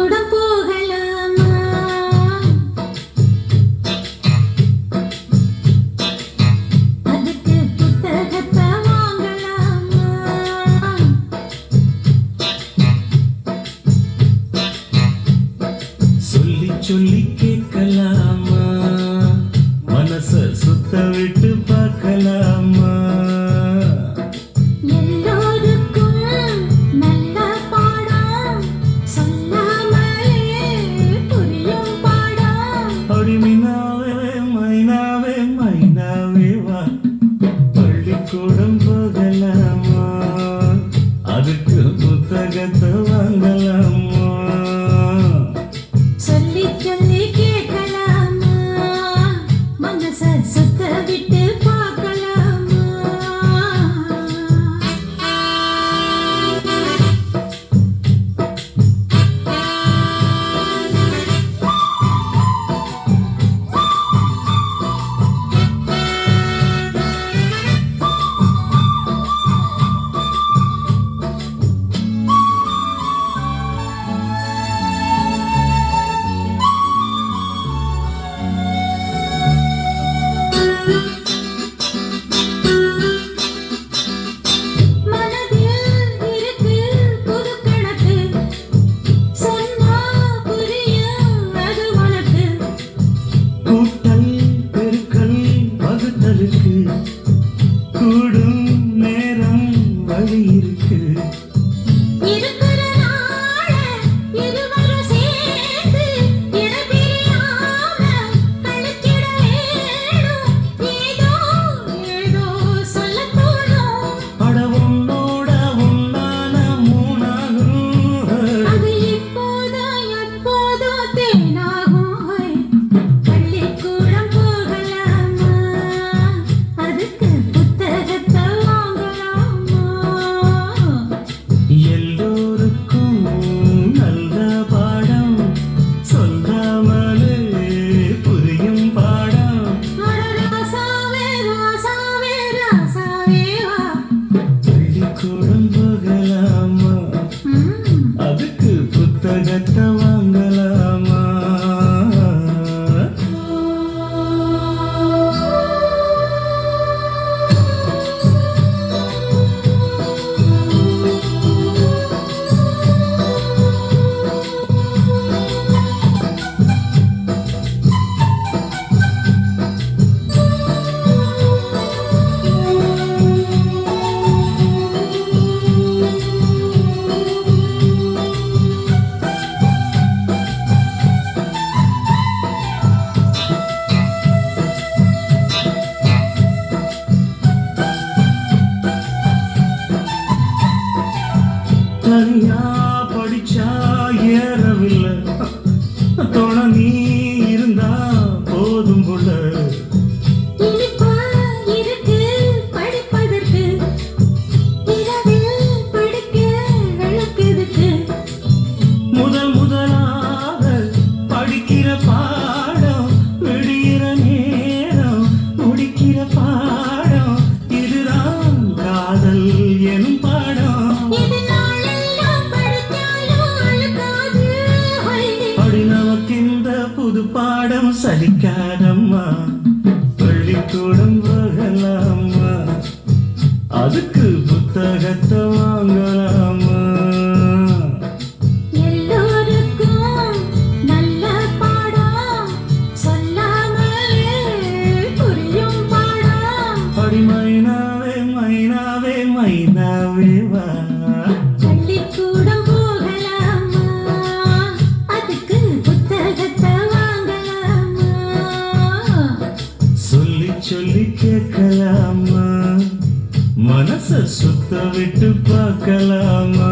கூட வழி இருக்கு. Remember తనియా పడిచా புது பாடம் சலிக்காதம்மா. பள்ளிக்கூடம் போகலாமா அதுக்கு புத்தகத்தை வாங்கலாம். மனச சுத்த விட்டு பார்க்கலாமா?